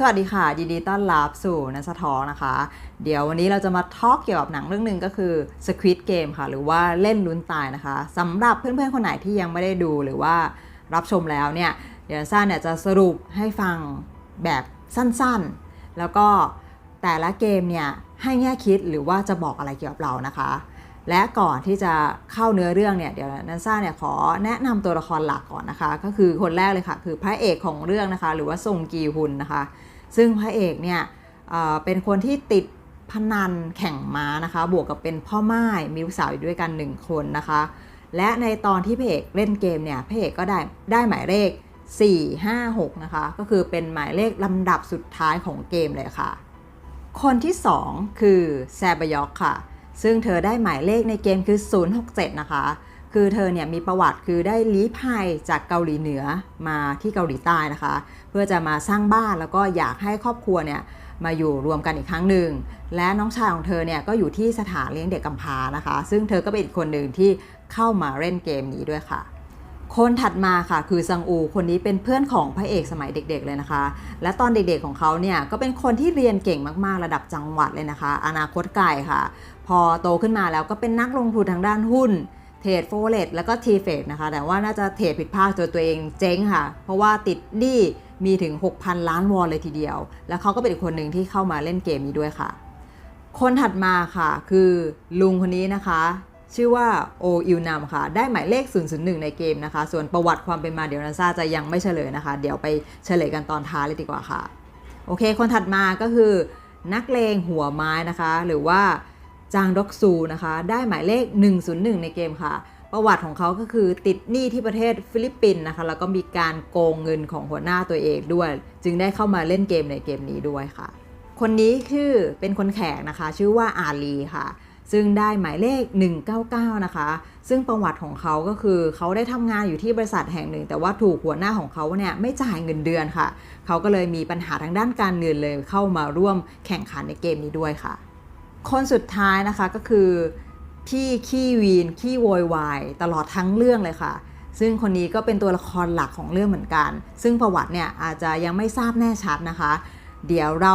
สวัสดีค่ะ ยินดีต้อนรับสู่นัสทอนะคะ เดี๋ยววันนี้เราจะมาทอล์กเกี่ยวกับหนังเรื่องหนึ่งก็คือ Squid Game ค่ะ หรือว่าเล่นลุ้นตายนะคะสำหรับเพื่อนๆ คนไหนที่ยังไม่ได้ดูหรือว่ารับชมแล้วเนี่ย เดี๋ยวซ่าเนี่ยจะสรุปให้ฟังแบบสั้นๆ แล้วก็แต่ละเกมเนี่ยให้แง่คิดหรือว่าจะบอกอะไรเกี่ยวกับเรานะคะ และก่อนที่จะเข้าเนื้อเรื่องเนี่ยเดี๋ยวนันซ่าเนี่ยขอแนะนำตัวละครหลักก่อนนะคะ ก็คือคนแรกเลยค่ะ คือพระเอกของเรื่องนะคะ หรือว่าซงกีฮุนนะคะ ซึ่งพระเอกเนี่ยเเป็นคนที่ติดพนันแข่งม้านะคะ บวกกับเป็นพ่อไม้มีลูกสาวอยู่ด้วยกันหนึ่งคนนะคะ และในตอนที่พระเอกเล่นเกมเนี่ยพระเอกก็ได้ได้หมายเลข 4 5 6 นะคะ ก็คือเป็นหมายเลขลำดับสุดท้ายของเกมเลยค่ะ คนที่ 2 คือแซบยอกค่ะ ซึ่งเธอได้หมายเลขในเกมคือ 067 นะคะ คือเธอเนี่ยมีประวัติคือได้ลี้ภัยจากเกาหลีเหนือมาที่เกาหลีใต้นะคะ เพื่อจะมาสร้างบ้านแล้วก็อยากให้ครอบครัวเนี่ยมาอยู่รวมกันอีกครั้งหนึ่ง และน้องชายของเธอเนี่ยก็อยู่ที่สถานเลี้ยงเด็กกำพร้านะคะ ซึ่งเธอก็เป็นอีกคนหนึ่งที่เข้ามาเล่นเกมนี้ด้วยค่ะ คนถัดมาค่ะคือซังอู คนนี้เป็นเพื่อนของพระเอกสมัยเด็กๆเลยนะคะ และตอนเด็กๆของเขาเนี่ยก็เป็นคนที่เรียนเก่งมากๆระดับจังหวัดเลยนะคะ อนาคตไกลค่ะ พอโตขึ้นมาแล้วก็เป็นนักลงทุนทางด้านหุ้นเทรดโฟเรตแล้วก็ทีเฟกนะคะ แต่ว่าน่าจะเทรดผิดพลาดจนตัวเองเจ๊งค่ะ เพราะว่าติดหนี้มีถึง 6,000 ล้านวอนเลยทีเดียว แล้วเขาก็เป็นอีกคนหนึ่งที่เข้ามาเล่นเกมนี้ด้วยค่ะ คนถัดมาค่ะคือลุงคนนี้นะคะ ชื่อว่าโออิวนามค่ะ ได้หมายเลข 001 ในเกมนะคะ ส่วนประวัติความเป็นมาเดี๋ยวนันซาจะยังไม่เฉลยนะคะ เดี๋ยวไปเฉลยกันตอนท้ายเลยดีกว่าค่ะ โอเค คนถัดมาก็คือนักเลงหัวไม้นะคะ หรือว่า จางด็อกซูนะคะ ได้หมายเลข 101 ในเกมค่ะ ประวัติของเขาก็คือติดหนี้ที่ประเทศฟิลิปปินส์นะคะ แล้วก็มีการโกงเงินของหัวหน้าตัวเองด้วย จึงได้เข้ามาเล่นเกมในเกมนี้ด้วยค่ะ คนนี้คือเป็นคนแขกนะคะ ชื่อว่าอาลีค่ะซึ่งได้หมายเลข 199 นะคะ ซึ่งประวัติของเขาก็คือเขาได้ทำงานอยู่ที่บริษัทแห่งหนึ่ง แต่ว่าถูกหัวหน้าของเขาเนี่ยไม่จ่ายเงินเดือนค่ะ เขาก็เลยมีปัญหาทางด้านการเงินเลยเข้ามาร่วมแข่งขันในเกมนี้ด้วยค่ะ คนสุดท้ายนะคะก็คือพี่ขี้วีนขี้โวยวายตลอดทั้งเรื่องเลยค่ะ ซึ่งคนนี้ก็เป็นตัวละครหลักของเรื่องเหมือนกัน ซึ่งประวัติเนี่ยอาจจะยังไม่ทราบแน่ชัดนะคะ เดี๋ยวเรา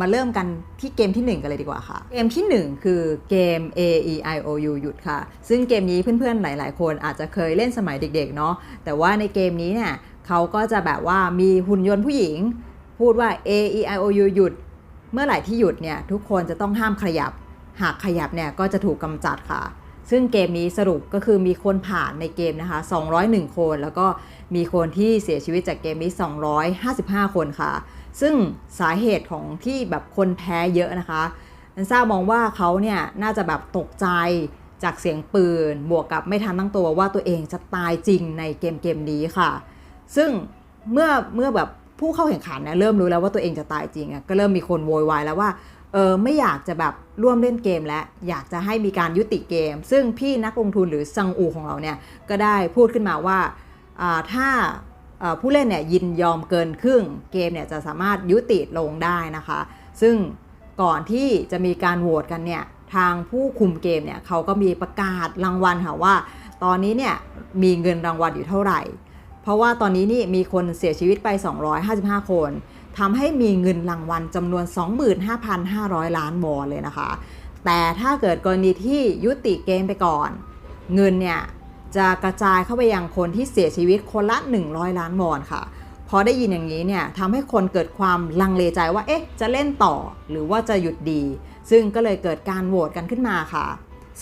มาเริ่มกันที่เกมที่ 1 กันเลยดีกว่าค่ะ เกมที่ 1 คือเกม A E I O U หยุดค่ะ ซึ่งเกมนี้เพื่อนๆหลาย ๆ คนอาจจะเคยเล่นสมัยเด็กๆเนาะแต่ว่าในเกมนี้เนี่ยเขาก็จะแบบว่ามีหุ่นยนต์ผู้หญิง พูดว่า A E I O U หยุด เมื่อไหร่ที่หยุดเนี่ยทุกคนจะต้องห้ามขยับ หากขยับเนี่ยก็จะถูกกำจัดค่ะ ซึ่งเกมนี้สรุปก็คือมีคนผ่านในเกมนะคะ 201 คน แล้วก็มีคนที่เสียชีวิตจากเกมนี้ 255 คนค่ะ ซึ่งสาเหตุของที่แบบคนแพ้เยอะนะคะนันซ่ามองว่าเขาเนี่ยน่าจะแบบตกใจจากเสียงปืน บวกกับไม่ทันตั้งตัวว่าตัวเองจะตายจริงในเกมเกมนี้ค่ะ ซึ่งเมื่อเมื่อแบบ ผู้เข้าแข่งขันเนี่ยเริ่มรู้แล้วว่าตัวเองจะตายจริงอะก็เริ่มมีคนโวยวายแล้วว่าเออไม่อยากจะแบบร่วมเล่นเกมแล้วอยากจะให้มีการยุติเกม ซึ่งพี่นักลงทุนหรือซังอูของเราเนี่ยก็ได้พูดขึ้นมาว่าอ่าถ้าผู้เล่นเนี่ยยินยอมเกินครึ่งเกมเนี่ยจะสามารถยุติลงได้นะคะ ซึ่งก่อนที่จะมีการโหวตกันเนี่ยทางผู้คุมเกมเนี่ยเขาก็มีประกาศรางวัลค่ะว่า ตอนนี้เนี่ยมีเงินรางวัลอยู่เท่าไหร่ เพราะว่าตอนนี้นี่มีคนเสียชีวิตไป 255 คนทำให้มีเงินรางวัลจำนวน 25,500 ล้านวอนเลยนะคะ แต่ถ้าเกิดกรณีที่ยุติเกมไปก่อน เงินเนี่ยจะกระจายเข้าไปยังคนที่เสียชีวิตคนละ 100 ล้านวอนค่ะพอได้ยินอย่างนี้เนี่ยทำให้คนเกิดความลังเลใจว่าเอ๊ะจะเล่นต่อหรือว่าจะหยุดดี ซึ่งก็เลยเกิดการโหวตกันขึ้นมาค่ะ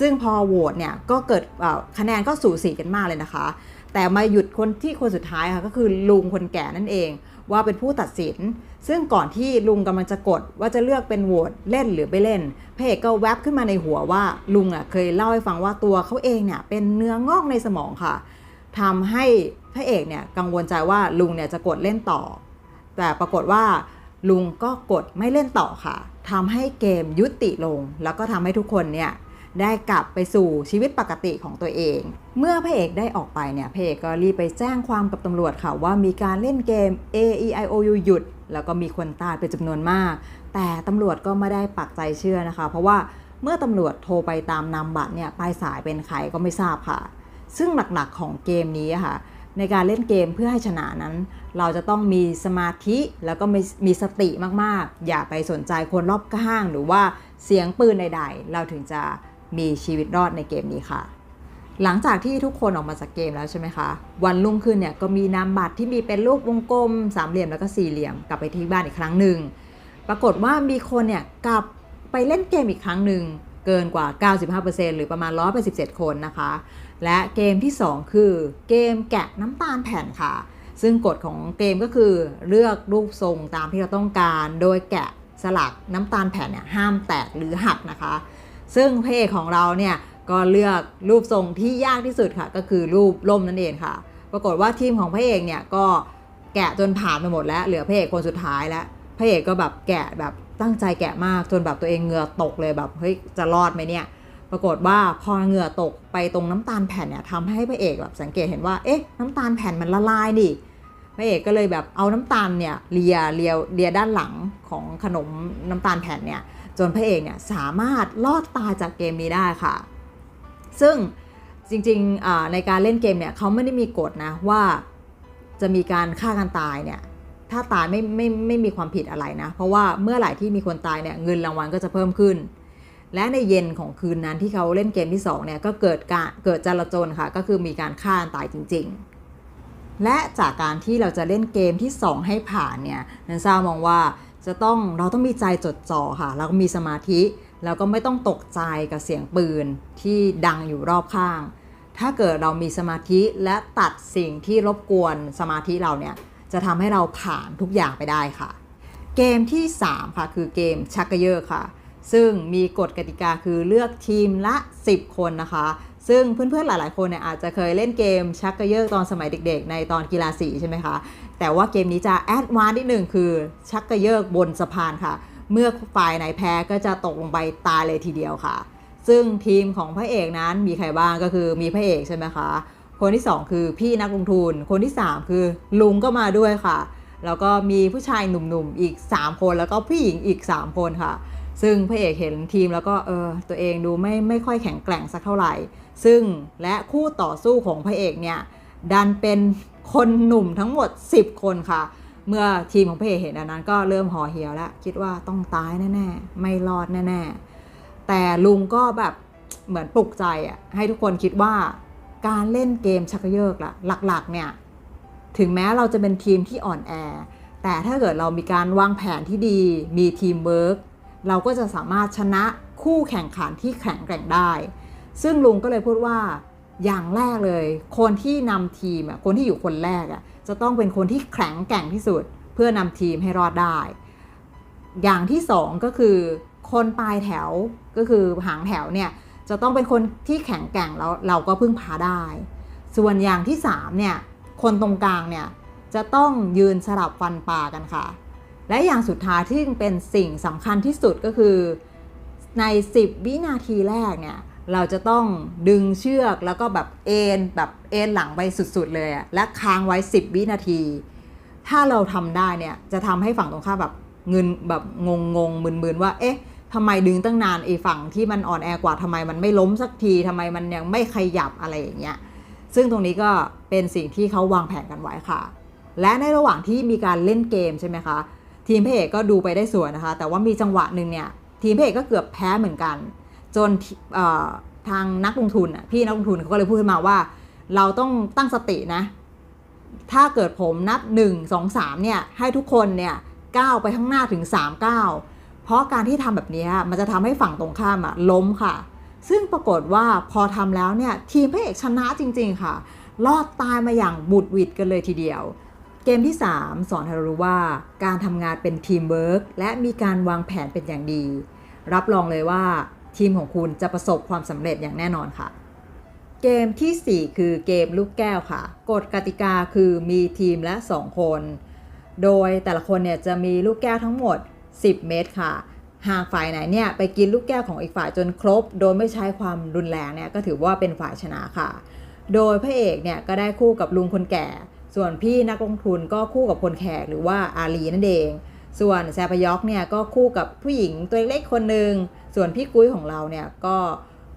ซึ่งพอโหวตเนี่ยก็เกิดคะแนนก็สูสีกันมากเลยนะคะ แต่มาหยุดคนที่คนสุดท้ายค่ะก็คือลุงคนแก่นั่นเอง ว่าเป็นผู้ตัดสิน ซึ่งก่อนที่ลุงกำลังจะกดว่าจะเลือกเป็นโหวตเล่นหรือไม่เล่นพระเอกก็แวบขึ้นมาในหัวว่าลุงอะเคยเล่าให้ฟังว่าตัวเขาเองเนี่ยเป็นเนื้องอกในสมองค่ะทำให้พระเอกเนี่ยกังวลใจว่าลุงเนี่ยจะกดเล่นต่อ แต่ปรากฏว่าลุงก็กดไม่เล่นต่อค่ะทำให้เกมยุติลง แล้วก็ทำให้ทุกคนเนี่ย ได้กลับไปสู่ชีวิตปกติของตัวเอง เมื่อพระเอกได้ออกไปเนี่ยพระเอกก็รีบไปแจ้งความกับตำรวจค่ะว่ามีการเล่นเกม A E I O U หยุด แล้วก็มีคนตายเป็นจำนวนมาก แต่ตำรวจก็ไม่ได้ปักใจเชื่อนะคะ เพราะว่าเมื่อตำรวจโทรไปตามนามบัตรเนี่ยปลายสายเป็นใครก็ไม่ทราบค่ะ ซึ่งหลักๆของเกมนี้ค่ะในการเล่นเกมเพื่อให้ชนะนั้น เราจะต้องมีสมาธิแล้วก็มีมีสติมากๆ อย่าไปสนใจคนรอบข้าง หรือว่าเสียงปืนใดๆ เราถึงจะ มีชีวิตรอดในเกมนี้ค่ะ หลังจากที่ทุกคนออกมาจากเกมแล้วใช่ไหมคะ วันรุ่งขึ้นเนี่ยก็มีนามบัตรที่มีเป็นรูปวงกลม สามเหลี่ยมแล้วก็สี่เหลี่ยมกลับไปที่บ้านอีกครั้งหนึ่งปรากฏว่ามีคนเนี่ยกลับไปเล่นเกมอีกครั้งหนึ่งเกินกว่า 95%หรือประมาณ 187 คนนะคะ และเกมที่ 2 คือเกมแกะน้ำตาลแผ่นค่ะ ซึ่งกฎของเกมก็คือเลือกรูปทรงตามที่เราต้องการ โดยแกะสลักน้ำตาลแผ่นเนี่ยห้ามแตกหรือหักนะคะ ซึ่งพระเอกของเราเนี่ยก็เลือกรูปทรงที่ยากที่สุดค่ะ ก็คือรูปล่มนั่นเองค่ะ ปรากฏว่าทีมของพระเอกเนี่ยก็แกะจนผ่านไปหมดแล้วเหลือพระเอกคนสุดท้ายแล้วพระเอกก็แบบแกะแบบตั้งใจแกะมากจนแบบตัวเองเหงื่อตกเลยแบบเฮ้ยจะรอดไหมเนี่ย ปรากฏว่าพอเหงื่อตกไปตรงน้ำตาลแผ่นเนี่ยทำให้พระเอกแบบสังเกตเห็นว่าเอ๊ะน้ำตาลแผ่นมันละลายดิพระเอกก็เลยแบบเอาน้ำตาลเนี่ยเลียเลียเลียด้านหลังของขนมน้ำตาลแผ่นเนี่ย จนพระเอกเนี่ยสามารถรอดตายจากเกมนี้ได้ค่ะ ซึ่งจริงๆในการเล่นเกมเนี่ยเขาไม่ได้มีกฎนะว่าจะมีการฆ่ากันตายเนี่ยถ้าตายไม่ไม่ไม่มีความผิดอะไรนะ เพราะว่าเมื่อไหร่ที่มีคนตายเนี่ยเงินรางวัลก็จะเพิ่มขึ้น และในเย็นของคืนนั้นที่เขาเล่นเกมที่2เนี่ยก็เกิดการเกิดจลาจลค่ะ ก็คือมีการฆ่ากันตายจริง ๆ และจากการที่เราจะเล่นเกมที่ 2 ให้ผ่านเนี่ยนันซ่ามองว่า จะต้องเราต้องมีใจจดจ่อค่ะแล้วก็มีสมาธิแล้วก็ไม่ต้องตกใจกับเสียงปืนที่ดังอยู่รอบข้าง ถ้าเกิดเรามีสมาธิและตัดสิ่งที่รบกวนสมาธิเราเนี่ยจะทำให้เราผ่านทุกอย่างไปได้ค่ะ เกมที่ 3 ค่ะ คือเกมชักกระเยอะค่ะ ซึ่งมีกฎกติกาคือเลือกทีมละ 10 คนนะคะ ซึ่งเพื่อนๆหลายๆคนเนี่ยอาจจะเคยเล่นเกมชักกระเยอะตอนสมัยเด็ก ๆ ในตอนกีฬาสีใช่ไหมคะ แต่ว่าเกมนี้จะแอดวานซ์นิดหนึ่งคือชักกระเยอะบนสะพานค่ะ เมื่อฝ่ายไหนแพ้ก็จะตกลงไปตายเลยทีเดียวค่ะ ซึ่งทีมของพระเอกนั้นมีใครบ้างก็คือมีพระเอกใช่ไหมคะคนที่ 2 คือพี่นักลงทุน คนที่ 3 คือลุงก็มาด้วยค่ะ แล้วก็มีผู้ชายหนุ่มๆอีก 3 คน แล้วก็ผู้หญิงอีก 3 คนค่ะ ซึ่งพระเอกเห็นทีมแล้วก็เออตัวเองดูไม่ไม่ค่อยแข็งแกร่งสักเท่าไหร่ ซึ่งและคู่ต่อสู้ของพระเอกเนี่ยดันเป็นคนหนุ่มทั้งหมด 10 คนค่ะ เมื่อทีมของพระเอกเห็นอันนั้นก็เริ่มห่อเหี่ยวแล้ว คิดว่าต้องตายแน่ๆ ไม่รอดแน่ๆ แต่ลุงก็แบบเหมือนปลุกใจอะให้ทุกคนคิดว่าการเล่นเกมชักเยิกละหลักๆเนี่ยถึงแม้เราจะเป็นทีมที่อ่อนแอ แต่ถ้าเกิดเรามีการวางแผนที่ดีมีทีมเวิร์กเราก็จะสามารถชนะคู่แข่งขันที่แข็งแกร่งได้ ซึ่งลุงก็เลยพูดว่าอย่างแรกเลย คนที่นำทีมอะคนที่อยู่คนแรกอะจะต้องเป็นคนที่แข็งแกร่งที่สุด เพื่อนำทีมให้รอดได้ อย่างที่สองก็คือ คนปลายแถวก็คือหางแถวเนี่ยจะต้องเป็นคนที่แข็งแกร่งแล้วเราก็พึ่งพาได้ ส่วนอย่างที่3เนี่ยคนตรงกลางเนี่ยจะต้องยืนสลับฟันปลากันค่ะ และอย่างสุดท้ายที่เป็นสิ่งสำคัญที่สุดก็คือใน 10 วินาทีแรกเนี่ย เราจะต้องดึงเชือกแล้วก็แบบเอ็นแบบเอ็นหลังไปสุดๆเลยอะและค้างไว้ 10 วินาที ถ้าเราทำได้เนี่ยจะทำให้ฝั่งตรงข้ามแบบเงินแบบงงงๆมึนๆว่าเอ๊ะทำไมดึงตั้งนานไอ้ฝั่งที่มันอ่อนแอกว่าทำไมมันไม่ล้มสักทีทำไมมันยังไม่ขยับอะไรอย่างเงี้ยซึ่งตรงนี้ก็เป็นสิ่งที่เขาวางแผนกันไว้ค่ะ และในระหว่างที่มีการเล่นเกมใช่ไหมคะทีมพระเอกก็ดูไปได้สวยนะคะ แต่ว่ามีจังหวะหนึ่งเนี่ยทีมพระเอกก็เกือบแพ้เหมือนกัน จนทางนักลงทุนพี่นักลงทุนเขาก็เลยพูดขึ้นมาว่า เราต้องตั้งสตินะ ถ้าเกิดผมนับ 1 2 3เนี่ยให้ทุกคนเนี่ยก้าวไปข้างหน้าถึง3ก้าวเพราะการที่ทำแบบนี้มันจะทำให้ฝั่งตรงข้ามอะล้มค่ะ ซึ่งปรากฏว่าพอทำแล้วเนี่ยทีมพระเอกชนะจริง ๆ ค่ะ รอดตายมาอย่างบุดวิดกันเลยทีเดียวเกมที่ 3 สอนให้เรารู้ว่าการทำงานเป็นทีมเวิร์กและมีการวางแผนเป็นอย่างดี รับรองเลยว่า ทีมของคุณจะประสบความสำเร็จอย่างแน่นอนค่ะ เกมทีสี่ 4 คือเกมลูกแก้วค่ะ กฎกติกาคือมีทีมละ 2 คน โดยแต่ละคนเนี่ยจะมีลูกแก้วทั้งหมด 10 เม็ดค่ะ หากฝ่ายไหนเนี่ยไปกินลูกแก้วของอีกฝ่ายจนครบ โดยไม่ใช้ความรุนแรงเนี่ยก็ถือว่าเป็นฝ่ายชนะค่ะ โดยพระเอกเนี่ยก็ได้คู่กับลุงคนแก่ ส่วนพี่นักลงทุนก็คู่กับคนแขกหรือว่าอาลีนั่นเอง ส่วนแซปยอกเนี่ยก็คู่กับผู้หญิงตัวเล็กคนหนึ่ง ส่วนพี่กุ้ยของเราเนี่ยก็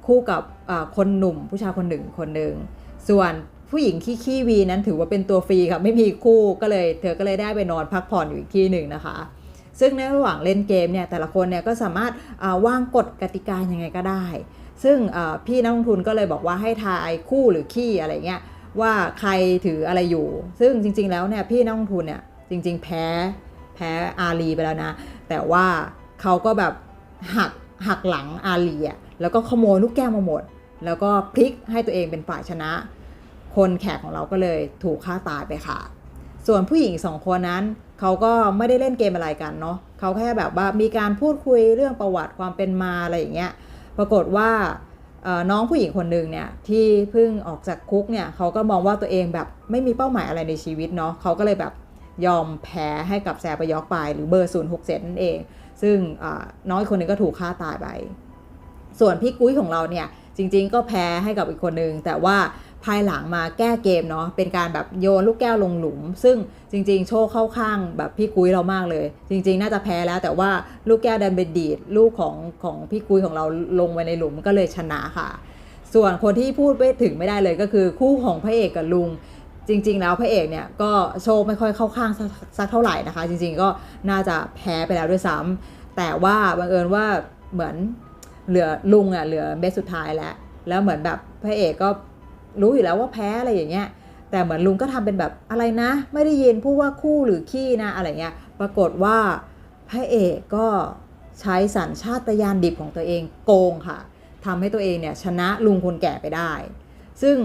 คู่กับคนหนุ่มผู้ชายคนหนึ่งคนหนึ่ง ส่วนผู้หญิงขี้ขี้วีนั้นถือว่าเป็นตัวฟรีค่ะไม่มีคู่ก็เลยเธอก็เลยได้ไปนอนพักผ่อนอยู่อีกที่หนึ่งนะคะ ซึ่งในระหว่างเล่นเกมเนี่ยแต่ละคนเนี่ยก็สามารถอ่าวางกฎกติกายังไงก็ได้ ซึ่งพี่นักลงทุนก็เลยบอกว่าให้ทายคู่หรือขี้อะไรเงี้ยว่าใครถืออะไรอยู่ ซึ่งจริง ๆ แล้วเนี่ยพี่นักลงทุนเนี่ยจริง ๆ แพ้ แพ้อาลีไปแล้วนะ แต่ว่าเขาก็แบบหักหักหลังอาลีอะแล้วก็ขโมยลูกแก้วมาหมด แล้วก็พลิกให้ตัวเองเป็นฝ่ายชนะ คนแขกของเราก็เลยถูกฆ่าตายไปค่ะ ส่วนผู้หญิงสองคนนั้นเขาก็ไม่ได้เล่นเกมอะไรกันเนาะเขาแค่แบบว่ามีการพูดคุยเรื่องประวัติความเป็นมาอะไรอย่างเงี้ย ปรากฏว่าน้องผู้หญิงคนหนึ่งเนี่ยที่เพิ่งออกจากคุกเนี่ยเขาก็มองว่าตัวเองแบบไม่มีเป้าหมายอะไรในชีวิตเนาะเขาก็เลยแบบ ยอมแพ้ให้กับแซปยอกไปหรือเบอร์ 067 นั่นเอง ซึ่งน้องอีกคนหนึงก็ถูกฆ่าตายไป ส่วนพี่กุ้ยของเราเนี่ยจริง ๆ ก็แพ้ให้กับอีกคนนึง แต่ว่าภายหลังมาแก้เกมเนาะเป็นการแบบโยนลูกแก้วลงหลุม ซึ่งจริง ๆ โชคเข้าข้างแบบพี่กุ้ยเรามากเลย จริง ๆ น่าจะแพ้แล้วแต่ว่าลูกแก้วดันไปดีดลูกของของพี่กุ้ยของเราลงไปในหลุมก็เลยชนะค่ะ ส่วนคนที่พูดไม่ถึงไม่ได้เลยก็คือคู่ของพระเอกกับลุง จริง ๆ แล้วพระเอกเนี่ยก็โชคไม่ค่อยเข้าข้างสักเท่าไหร่นะคะ จริง ๆ ก็น่าจะแพ้ไปแล้วด้วยซ้ำแต่ว่าบังเอิญว่าเหมือนเหลือลุงอะเหลือเม็ดสุดท้ายแล้วแล้วเหมือนแบบพระเอกก็รู้อยู่แล้วว่าแพ้อะไรอย่างเงี้ยแต่เหมือนลุงก็ทำเป็นแบบอะไรนะ ไม่ได้ยินพูดว่าคู่หรือขี้นะอะไรเงี้ยปรากฏว่าพระเอกก็ใช้สัญชาตญาณดิบของตัวเองโกงค่ะทำให้ตัวเองเนี่ยชนะลุงคนแก่ไปได้ ซึ่ง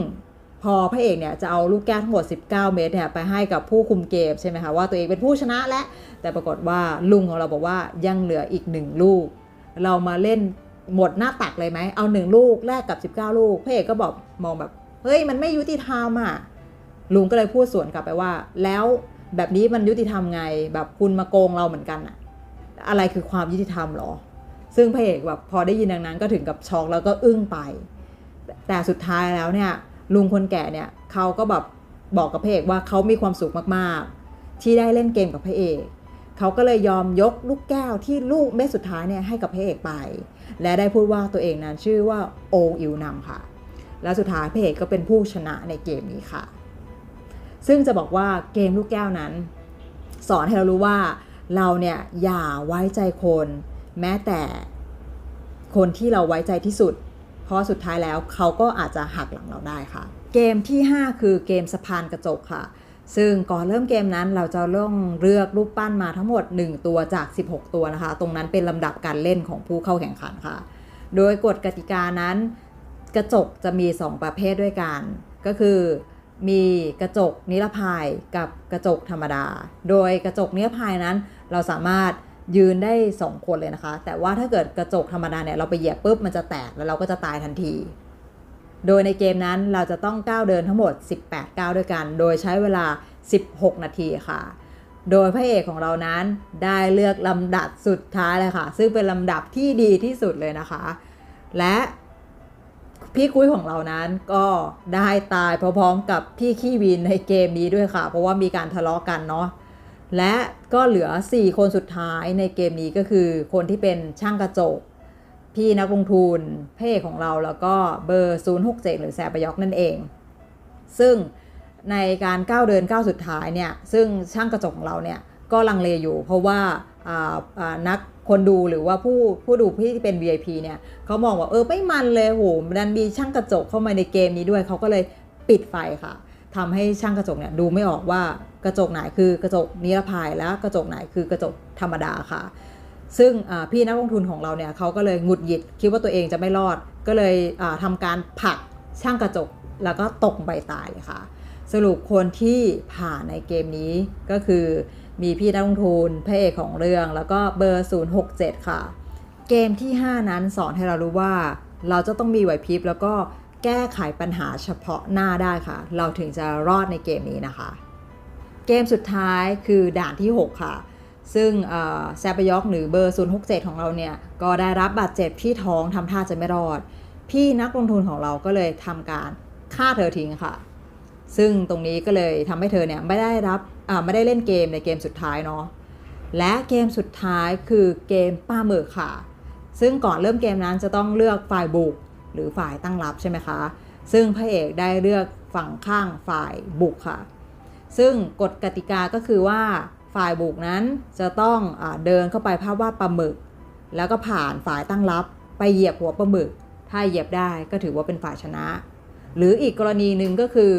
พอพระเอกเนี่ยจะเอาลูกแก้วทั้งหมด 19 เม็ดเนี่ยไปให้กับผู้คุมเกมใช่ไหมคะว่าตัวเองเป็นผู้ชนะและ แต่ปรากฏว่าลุงของเราบอกว่ายังเหลืออีกหนึ่งลูก เรามาเล่นหมดหน้าตักเลยไหมเอาหนึ่งลูกแลกกับ 19 ลูกพระเอกก็บอกมองแบบเฮ้ยมันไม่ยุติธรรมอะลุงก็เลยพูดสวนกลับไปว่า แล้วแบบนี้มันยุติธรรมไงแบบคุณมาโกงเราเหมือนกันอะอะไรคือความยุติธรรมหรอ ซึ่งพระเอกแบบพอได้ยินดังนั้นก็ถึงกับช็อกแล้วก็อึ้งไป แต่สุดท้ายแล้วเนี่ย ลุงคนแก่เนี่ยเขาก็แบบบอกกับพระเอกว่าเขามีความสุขมากๆ ที่ได้เล่นเกมกับพระเอกเขาก็เลยยอมยกลูกแก้วที่ลูกเม็ดสุดท้ายเนี่ยให้กับพระเอกไป และได้พูดว่าตัวเองนั้นชื่อว่าโออิวนำค่ะ แล้วสุดท้ายพระเอกก็เป็นผู้ชนะในเกมนี้ค่ะ ซึ่งจะบอกว่าเกมลูกแก้วนั้น สอนให้เรารู้ว่าเราเนี่ยอย่าไว้ใจคน แม้แต่คนที่เราไว้ใจที่สุด เพราะสุดท้ายแล้วเขาก็อาจจะหักหลังเราได้ค่ะ เกมที่ 5 คือเกมสะพานกระจกค่ะ ซึ่งก่อนเริ่มเกมนั้นเราจะต้องเลือกรูปปั้นมาทั้งหมด 1 ตัวจาก 16 ตัวนะคะ ตรงนั้นเป็นลำดับการเล่นของผู้เข้าแข่งขันค่ะ โดยกฎกติกานั้น กระจกจะมี 2 ประเภทด้วยกัน ก็คือมีกระจกนิรภัยกับกระจกธรรมดา โดยกระจกนิรภัยนั้นเราสามารถ ยืนได้ 2 คนเลยนะคะ แต่ว่าถ้าเกิดกระจกธรรมดาเนี่ยเราไปเหยียบปุ๊บมันจะแตกแล้วเราก็จะตายทันที โดยในเกมนั้นเราจะต้องก้าวเดินทั้งหมด 18 ก้าวด้วยกัน โดยใช้เวลา 16 นาทีค่ะ โดยพระเอกของเรานั้นได้เลือกลำดับสุดท้ายเลยค่ะ ซึ่งเป็นลำดับที่ดีที่สุดเลยนะคะ และพี่กุ้ยของเรานั้นก็ได้ตายพร้อมๆกับพี่ขี้วินในเกมนี้ด้วยค่ะ เพราะว่ามีการทะเลาะกันเนาะ และก็เหลือ 4 คนสุดท้ายในเกมนี้ก็คือคนที่เป็นช่างกระจก พี่นักลงทุนเอกของเราแล้วก็เบอร์ 067 หรือแซบยอกนั่นเอง ซึ่งในการก้าวเดินก้าวสุดท้ายเนี่ยซึ่งช่างกระจกของเราเนี่ยก็ลังเลอยู่ เพราะว่า,าานักคนดูหรือว่าผู้ผู้ดูที่เป็น VIP เนี่ยเขามองว่าเออไม่มันเลยโหมันมีช่างกระจกเข้ามาในเกมนี้ด้วยเขาก็เลยปิดไฟค่ะทำให้ช่างกระจกเนี่ยดูไม่ออกว่า กระจกไหนคือกระจกนิรภัยและกระจกไหนคือกระจกธรรมดาค่ะ ซึ่งพี่นักลงทุนของเราเนี่ยเขาก็เลยหงุดหงิดคิดว่าตัวเองจะไม่รอด ก็เลยอ่าทำการผลักช่างกระจกแล้วก็ตกใบตายเลยค่ะ สรุปคนที่ผ่านในเกมนี้ก็คือมีพี่นักลงทุนพระเอกของเรื่องแล้วก็เบอร์ 067 ค่ะ เกมที่ 5 นั้นสอนให้เรารู้ว่า เราจะต้องมีไหวพริบแล้วก็แก้ไขปัญหาเฉพาะหน้าได้ค่ะ เราถึงจะรอดในเกมนี้นะคะ เกมสุดท้ายคือด่านที่ 6 ค่ะ ซึ่งแซบยอกหรือเบอร์ 067 ของเราเนี่ย ก็ได้รับบาดเจ็บที่ท้องทำท่าจะไม่รอด พี่นักลงทุนของเราก็เลยทำการฆ่าเธอทิ้งค่ะ ซึ่งตรงนี้ก็เลยทำให้เธอเนี่ยไม่ได้รับไม่ได้เล่นเกมในเกมสุดท้ายเนาะและเกมสุดท้ายคือเกมป้าหมึกค่ะ ซึ่งก่อนเริ่มเกมนั้นจะต้องเลือกฝ่ายบุกหรือฝ่ายตั้งรับใช่ไหมคะ ซึ่งพระเอกได้เลือกฝั่งข้างฝ่ายบุกค่ะ ซึ่งกฎกติกาก็คือว่าฝ่ายบุกนั้นจะต้องอเดินเข้าไปภาพวาดปลาหมึก แล้วก็ผ่านฝ่ายตั้งรับไปเหยียบหัวปลาหมึก ถ้าเหยียบได้ก็ถือว่าเป็นฝ่ายชนะ หรืออีกกรณีหนึ่งก็คือ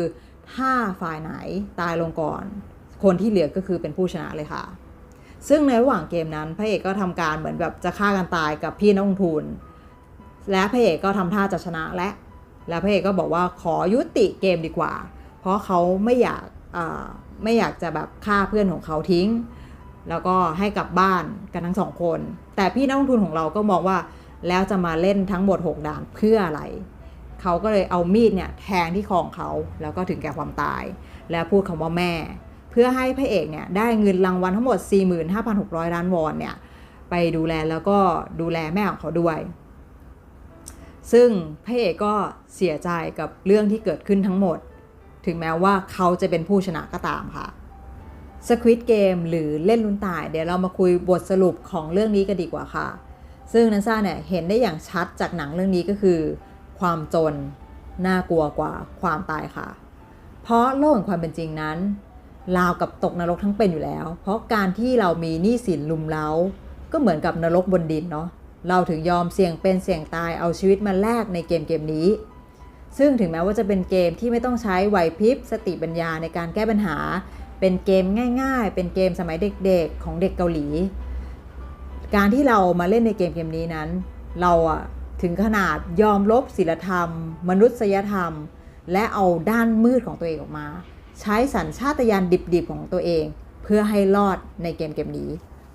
ถ้าฝ่ายไหนตายลงก่อน คนที่เหลือก็คือเป็นผู้ชนะเลยค่ะ ซึ่งในระหว่างเกมนั้นพระเอกก็ทำการเหมือนแบบจะฆ่ากันตายกับพี่นักลงทุน และพระเอกก็ทำท่าจะชนะและ แล้วพระเอกก็บอกว่าขอยุติเกมดีกว่า เพราะเขาไม่อยาก ไม่อยากจะแบบฆ่าเพื่อนของเขาทิ้ง แล้วก็ให้กลับบ้านกันทั้งสองคน แต่พี่นักลงทุนของเราก็มองว่าแล้วจะมาเล่นทั้งหมด 6 ด่านเพื่ออะไร เขาก็เลยเอามีดเนี่ยแทงที่คอของเขาแล้วก็ถึงแก่ความตาย แล้วพูดคำว่าแม่ เพื่อให้พระเอกเนี่ยได้เงินรางวัลทั้งหมด 45,600 ล้านวอนเนี่ยไปดูแลแล้วก็ดูแลแม่ของเขาด้วย ซึ่งพระเอกก็เสียใจกับเรื่องที่เกิดขึ้นทั้งหมด ถึงแม้ว่าเขาจะเป็นผู้ชนะก็ตามค่ะ Squid Game หรือเล่นลุ้นตาย เดี๋ยวเรามาคุยบทสรุปของเรื่องนี้กันดีกว่าค่ะ ซึ่งนันซ่าเนี่ยเห็นได้อย่างชัดจากหนังเรื่องนี้ก็คือ ความจนน่ากลัวกว่าความตายค่ะ เพราะโลกแห่งความเป็นจริงนั้นราวกับตกนรกทั้งเป็นอยู่แล้ว เพราะการที่เรามีหนี้สินลุมเล้า ก็เหมือนกับนรกบนดินเนาะเราถึงยอมเสี่ยงเป็นเสี่ยงตายเอาชีวิตมาแลกในเกมเกมนี้ ซึ่งถึงแม้ว่าจะเป็นเกมที่ไม่ต้องใช้ไหวพริบสติปัญญาในการแก้ปัญหา เป็นเกมง่าย ๆ เป็นเกมสมัยเด็กๆของเด็กเกาหลี การที่เรามาเล่นในเกมเกมนี้นั้น เราอะถึงขนาดยอมลบศีลธรรม มนุษยธรรม และเอาด้านมืดของตัวเองออกมา ใช้สัญชาตญาณดิบๆของตัวเอง เพื่อให้รอดในเกมเกมนี้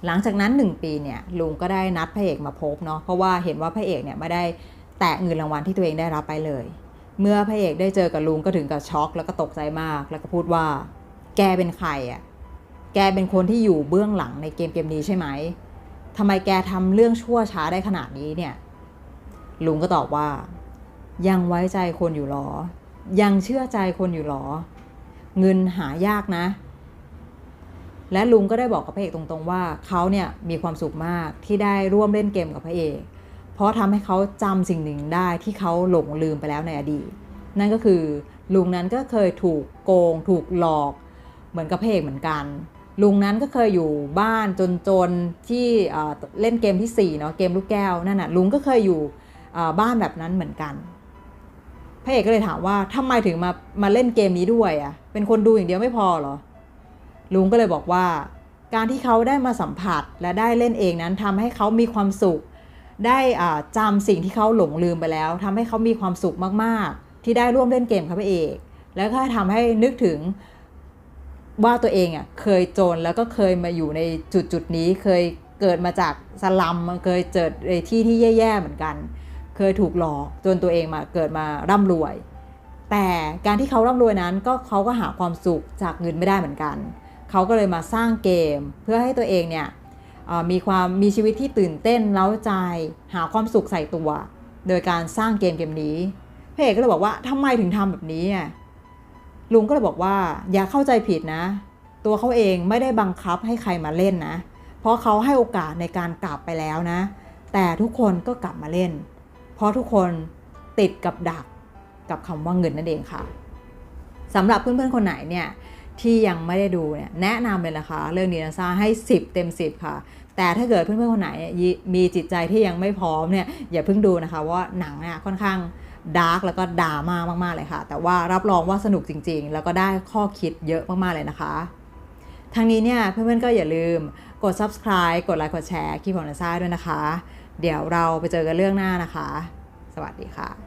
หลังจากนั้น 1 ปีเนี่ยลุงก็ได้นัดพระเอกมาพบเนาะเพราะว่าเห็นว่าพระเอกเนี่ยไม่ได้แตะเงินรางวัลที่ตัวเองได้รับไปเลย เมื่อพระเอกได้เจอกับลุงก็ถึงกับช็อกแล้วก็ตกใจมาก แล้วก็พูดว่า แกเป็นใครอะ่ะ แกเป็นคนที่อยู่เบื้องหลังในเกมเกมนี้ใช่ไหมทำไมแกทำเรื่องชั่วช้าได้ขนาดนี้เนี่ย ลุงก็ตอบว่า ยังไว้ใจคนอยู่หรอ ยังเชื่อใจคนอยู่หรอ เงินหายากนะ และลุงก็ได้บอกกับพระเอกตรงๆว่าเขาเนี่ยมีความสุขมากที่ได้ร่วมเล่นเกมกับพระเอก เพราะทำให้เขาจำสิ่งหนึ่งได้ที่เขาหลงลืมไปแล้วในอดีต นั่นก็คือ ลุงนั้นก็เคยถูกโกง ถูกหลอก เหมือนกับพเอกเหมือนกัน ลุงนั้นก็เคยอยู่บ้านจนๆที่เล่นเกมที่4เนาะเกมลูกแก้วนั่นน่ะลุงก็เคยอยู่บ้านแบบนั้นเหมือนกันพระเอกก็เลยถามว่าทำไมถึงมามาเล่นเกมนี้ด้วยอะ่ะเป็นคนดูอย่างเดียวไม่พอเหรอลุงก็เลยบอกว่า การที่เขาได้มาสัมผัสและได้เล่นเองนั้นทำให้เขามีความสุข ได้อ่าจำสิ่งที่เขาหลงลืมไปแล้วทำให้เขามีความสุขมากๆ ที่ได้ร่วมเล่นเกมครับพระเอก แล้วก็ทำให้นึกถึงว่าตัวเองอะเคยโจนแล้วก็เคยมาอยู่ในจุดจุดนี้ เคยเกิดมาจากสลัมเคยเจอในที่ที่แย่ๆเหมือนกัน เคยถูกหลอกจนตัวเองมาเกิดมาร่ำรวย แต่การที่เขาร่ำรวยนั้นก็เขาก็หาความสุขจากเงินไม่ได้เหมือนกัน เขาก็เลยมาสร้างเกม เพื่อให้ตัวเองเนี่ย มีความมีชีวิตที่ตื่นเต้นเล้าใจ หาความสุขใส่ตัว โดยการสร้างเกมเกมนี้พระเอกก็เลยบอกว่าทำไมถึงทำแบบนี้อะลุงก็เลยบอกว่าอย่าเข้าใจผิดนะ ตัวเขาเองไม่ได้บังคับให้ใครมาเล่นนะ เพราะเขาให้โอกาสในการกลับไปแล้วนะ แต่ทุกคนก็กลับมาเล่น เพราะทุกคนติดกับดักกับคำว่าเงินนั่นเองค่ะสำหรับเพื่อนๆคนไหนเนี่ย ที่ยังไม่ได้ดูเนี่ยแนะนำเลยนะคะ เรื่องนีนะซ่าให้ 10 เต็ม 10 ค่ะ แต่ถ้าเกิดเพื่อนๆคนไหนมีจิตใจที่ยังไม่พร้อมเนี่ยอย่าเพิ่งดูนะคะว่าหนังเนี่ยค่อนข้างดาร์กแล้วก็ดราม่ามากๆเลยค่ะ แต่ว่ารับรองว่าสนุกจริง ๆ แล้วก็ได้ข้อคิดเยอะมากๆเลยนะคะทางนี้เนี่ยเพื่อนๆก็อย่าลืมกด subscribe กดไลค์กดแชร์คลิปของนาซาด้วยนะคะ เดี๋ยวเราไปเจอกันเรื่องหน้านะคะ สวัสดีค่ะ